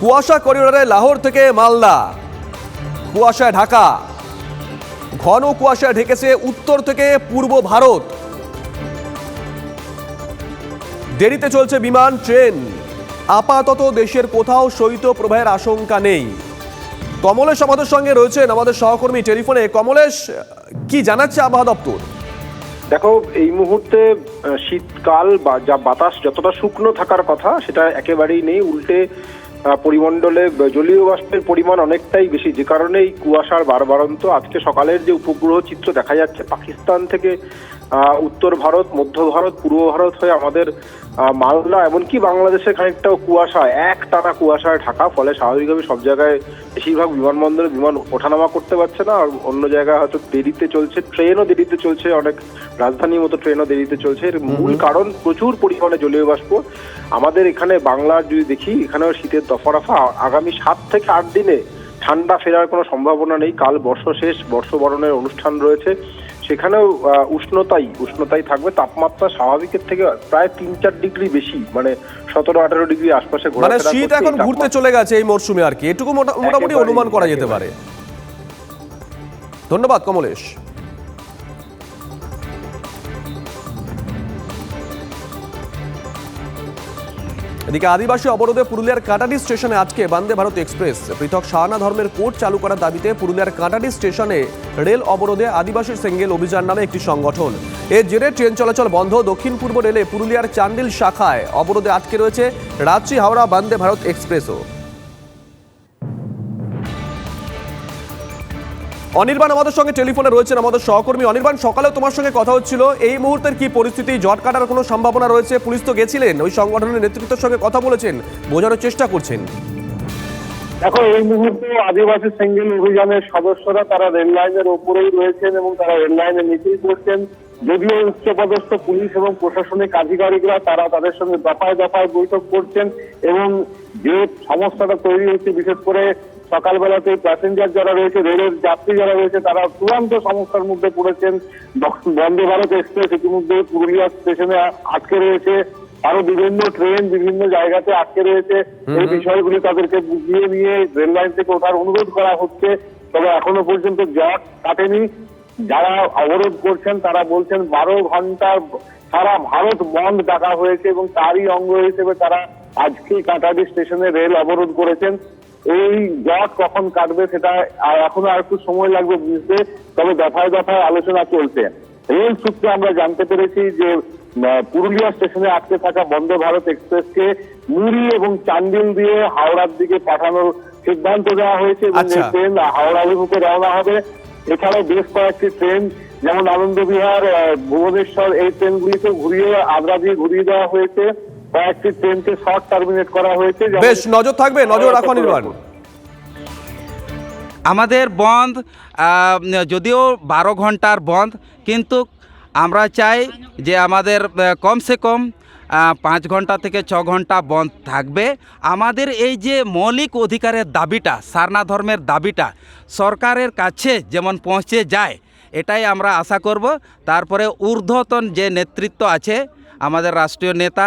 কুয়াশা করিডোরে লাহোর থেকে মালদা, কুয়াশায় ঢাকা। ঘন কুয়াশায় ঢেকেছে উত্তর থেকে পূর্ব ভারত। দেরিতে চলছে বিমান, ট্রেন। আপাতত দেশের কোথাও শৈত প্রবাহের আশঙ্কা নেই। কমলেশ আমাদের সঙ্গে রয়েছেন আমাদের সহকর্মী টেলিফোনে। কমলেশ, কি জানাচ্ছে আবহাওয়া দপ্তর? দেখো, এই মুহূর্তে শীতকাল বা যা বাতাস, যতটা শুকনো থাকার কথা, সেটা একেবারেই নেই। উল্টে পরিমণ্ডলে জলীয় বাষ্পের পরিমাণ অনেকটাই বেশি যে কারণে এই কুয়াশার বারবারন্ত। আজকে সকালের যে উপগ্রহ চিত্র দেখা যাচ্ছে পাকিস্তান থেকে উত্তর ভারত মধ্য ভারত পূর্ব ভারত হয়ে আমাদের মালদা এমনকি বাংলাদেশের খানিকটাও কুয়াশা এক টানা কুয়াশায় ঢাকা ফলে স্বাভাবিকভাবে সব জায়গায় বেশিরভাগ বিমানবন্দরে বিমান ওঠানামা করতে পারছে না আর অন্য জায়গায় হয়তো দেরিতে চলছে ট্রেনও দেরিতে চলছে অনেক রাজধানীর মতো ট্রেনও দেরিতে চলছে। এর মূল কারণ প্রচুর পরিমাণে জলীয় বাষ্প। আমাদের এখানে বাংলার যদি দেখি এখানেও শীতের দফারফা আগামী সাত থেকে আট দিনে ঠান্ডা ফেরার কোনো সম্ভাবনা নেই। কাল বর্ষ শেষ বর্ষবরণের অনুষ্ঠান রয়েছে। সেখানেও উষ্ণতাই উষ্ণতাই থাকবে। তাপমাত্রা স্বাভাবিকের থেকে প্রায় তিন চার ডিগ্রি বেশি মানে সতেরো আঠারো ডিগ্রি আশপাশে মানে শীত এখন ঘুরতে চলে গেছে এই মরশুমে আর কি। এটুকু মোটা- মোটামুটি অনুমান করা যেতে পারে। ধন্যবাদ কমলেশ। এদিকে আদিবাসী অবরোধে পুরুলিয়ার কাটাডি স্টেশনে আজকে বন্দে ভারত এক্সপ্রেস। পৃথক শাহানা ধর্মের কোর্ট চালু করার দাবিতে পুরুলিয়ার কাটাডি স্টেশনে রেল অবরোধে আদিবাসী সেঙ্গেল অভিযান নামে একটি সংগঠন। এর জেরে ট্রেন চলাচল বন্ধ। দক্ষিণ পূর্ব রেলে পুরুলিয়ার চান্ডিল শাখায় অবরোধে আটকে রয়েছে রাঁচি হাওড়া বন্দে ভারত এক্সপ্রেসও। অনির্বাণ আমাদের সঙ্গে টেলিফোনে রয়েছেন আমাদের সহকর্মী। অনির্বাণ, সকালেও তোমার সঙ্গে কথা হচ্ছিল। এই মুহূর্তের কি পরিস্থিতি? জট কাটার কোনো সম্ভাবনা রয়েছে? পুলিশ তো গেছিলেন। ওই সংগঠনের নেতৃত্বের সঙ্গে কথা বলেছেন। বোঝানোর চেষ্টা করছেন। দেখো, এই মুহূর্তে আদিবাসী সিঙ্গেল অভিযানের সদস্যরা তারা রেল লাইনের ওপরেই রয়েছেন এবং তারা রেল লাইনে মিছিল করছেন যদিও উচ্চপদস্থ পুলিশ এবং প্রশাসনিক আধিকারিকরা তারা তাদের সঙ্গে দফায় দফায় বৈঠক করছেন এবং যে সমস্যাটা তৈরি হচ্ছে, বিশেষ করে সকালবেলাতে প্যাসেঞ্জার যারা রয়েছে রেলের যাত্রী যারা রয়েছে তারা চূড়ান্ত সমস্যার মধ্যে পড়েছেন। বন্দে ভারত এক্সপ্রেস ইতিমধ্যে পুরুলিয়া স্টেশনে আটকে রয়েছে। আরও বিভিন্ন ট্রেন বিভিন্ন জায়গাতে আটকে রয়েছে। এই বিষয়গুলি তাদেরকে বুঝিয়ে নিয়ে রেল লাইন থেকে ওঠার অনুরোধ করা হচ্ছে। তবে এখনও পর্যন্ত জট কাটেনি। যারা অবরোধ করছেন তারা বলছেন বারো ঘণ্টার সারা ভারত বন্ধ ডাকা হয়েছে এবং তারই অঙ্গ হিসেবে তারা আজকে কাটারি স্টেশনে রেল অবরোধ করেছেন। এই জট কখন কাটবে সেটা এখনও আর একটু সময় লাগবে বুঝতে তবে দফায় দফায় আলোচনা চলছে। রেল সূত্রে আমরা জানতে পেরেছি যে পুরুলিয়া স্টেশনে আটকে থাকা বন্দে ভারত এক্সপ্রেসকে মুড়ি এবং চান্ডিল দিয়ে হাওড়ার দিকে পাঠানোর সিদ্ধান্ত দেওয়া হয়েছে এবং এই আচ্ছা। ট্রেন হাওড়া অভিমুখে রওনা হবে। এছাড়াও বেশ কয়েকটি ট্রেন যেমন আনন্দবিহার ভুবনেশ্বর এই ট্রেনগুলিকে ঘুরিয়ে আদ্রা দিয়ে ঘুরিয়ে দেওয়া হয়েছে। কয়েকটি ট্রেনকে শর্ট টার্মিনেট করা হয়েছে বেশ নজর থাকবে নজর রাখো অনির্বাণ আমাদের বন্ধ যদিও বারো ঘণ্টার বন্ধ কিন্তু আমরা চাই যে আমাদের কমসে কম পাঁচ ঘণ্টা থেকে ছ ঘণ্টা বন্ধ থাকবে। আমাদের এই যে মৌলিক অধিকারের দাবিটা সারনা ধর্মের দাবিটা সরকারের কাছে যেমন পৌঁছে যায় এটাই আমরা আশা করব। তারপরে ঊর্ধ্বতন যে নেতৃত্ব আছে আমাদের রাষ্ট্রীয় নেতা,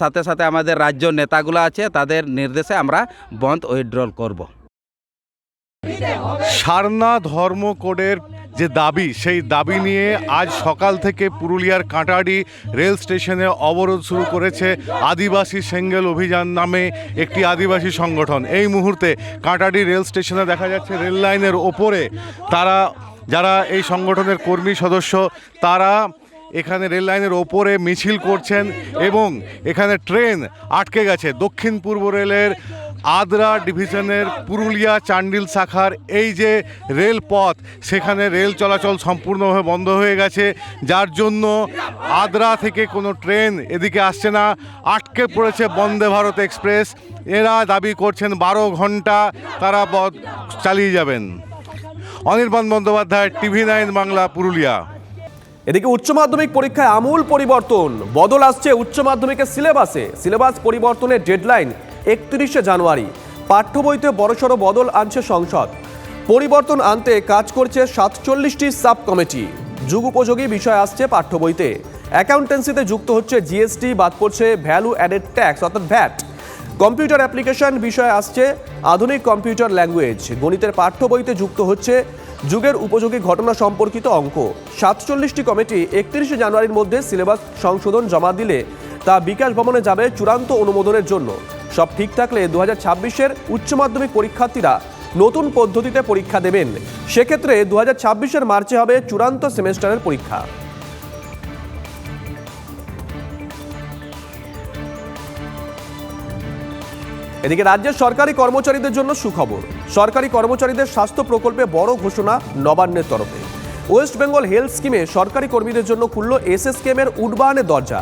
সাথে সাথে আমাদের রাজ্য নেতাগুলো আছে, তাদের নির্দেশে আমরা বন্ধ উইথড্রল করব। সারনা ধর্ম কোডের যে দাবি, সেই দাবি নিয়ে আজ সকাল থেকে পুরুলিয়ার কাঁটাড়ি রেল স্টেশনে অবরোধ শুরু করেছে আদিবাসী সেঙ্গেল অভিযান নামে একটি আদিবাসী সংগঠন। এই মুহূর্তে কাঁটাড়ি রেল স্টেশনে দেখা যাচ্ছে রেল লাইনের ওপরে তারা, যারা এই সংগঠনের কর্মী সদস্য, তারা এখানে রেল লাইনের ওপরে মিছিল করছেন এবং এখানে ট্রেন আটকে গেছে। দক্ষিণ পূর্ব রেলের আদ্রা ডিভিশনের পুরুলিয়া চান্ডিল শাখার এই যে রেলপথ, সেখানে রেল চলাচল সম্পূর্ণভাবে বন্ধ হয়ে গেছে। যার জন্য আদ্রা থেকে কোনো ট্রেন এদিকে আসছে না। আটকে পড়েছে বন্দে ভারত এক্সপ্রেস। এরা দাবি করছেন বারো ঘণ্টা তারা চালিয়ে যাবেন। Anirban Bandyopadhyay, TV nine Bangla, Purulia. এদিকে উচ্চ মাধ্যমিক পরীক্ষায় আমূল পরিবর্তন। বদল আসছে উচ্চ মাধ্যমিকের সিলেবাসে। সিলেবাস পরিবর্তনের ডেডলাইন একত্রিশে জানুয়ারি। পাঠ্য বইতে বড়সড় বদল আনছে সংসদ। পরিবর্তন আনতে কাজ করছে সাতচল্লিশটি সাব কমিটি যুগ উপযোগী বিষয় আসছে পাঠ্য বইতে। অ্যাকাউন্টেন্সিতে যুক্ত হচ্ছে জিএসটি, বাদ পড়ছে ভ্যালু অ্যাডেড ট্যাক্স, অর্থাৎ ভ্যাট। কম্পিউটার অ্যাপ্লিকেশন বিষয়ে আসছে আধুনিক কম্পিউটার ল্যাঙ্গুয়েজ। গণিতের পাঠ্য বইতে যুক্ত হচ্ছে যুগের উপযোগী ঘটনা সম্পর্কিত অঙ্ক। সাতচল্লিশটি কমিটি একত্রিশে জানুয়ারির মধ্যে সিলেবাস সংশোধন জমা দিলে তা বিকাশ ভবনে যাবে চূড়ান্ত অনুমোদনের জন্য। সব ঠিক থাকলে দু হাজার ছাব্বিশের উচ্চ মাধ্যমিক পরীক্ষার্থীরা নতুন পদ্ধতিতে পরীক্ষা দেবেন। সেক্ষেত্রে দু হাজার ছাব্বিশের মার্চে হবে চূড়ান্ত সেমেস্টারের পরীক্ষা। এদিকে রাজ্যের সরকারি কর্মচারীদের জন্য সুখবর। সরকারি কর্মচারীদের স্বাস্থ্য প্রকল্পে বড় ঘোষণা নবান্নের তরফে। ওয়েস্ট বেঙ্গল হেলথ স্কিমে সরকারি কর্মীদের জন্য খুলল এসএসকেমের উডবানের দরজা।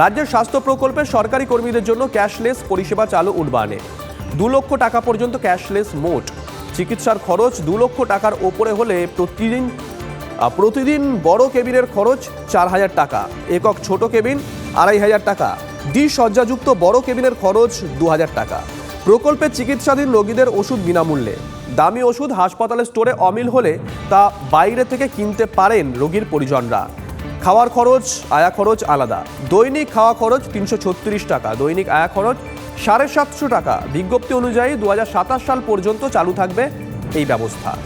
রাজ্যের স্বাস্থ্য প্রকল্পে সরকারি কর্মীদের জন্য ক্যাশলেস পরিষেবা চালু উডবানে। দু লক্ষ টাকা পর্যন্ত ক্যাশলেস মোট। চিকিৎসার খরচ দু লক্ষ টাকার ওপরে হলে প্রতিদিন প্রতিদিন বড় কেবিনের খরচ চার হাজার টাকা। একক ছোট কেবিন আড়াই হাজার টাকা। ডি সজ্জাযুক্ত বড় কেবিনের খরচ দু হাজার টাকা। প্রকল্পে চিকিৎসাধীন রোগীদের ওষুধ বিনামূল্যে। দামি ওষুধ হাসপাতালের স্টোরে অমিল হলে তা বাইরে থেকে কিনতে পারেন রোগীর পরিজনরা। খাওয়ার খরচ, আয়া খরচ আলাদা। দৈনিক খাওয়া খরচ তিনশো ছত্রিশ টাকা। দৈনিক আয়া খরচ সাড়ে সাতশো টাকা। বিজ্ঞপ্তি অনুযায়ী দু হাজার সাতাশ সাল পর্যন্ত চালু থাকবে এই ব্যবস্থা।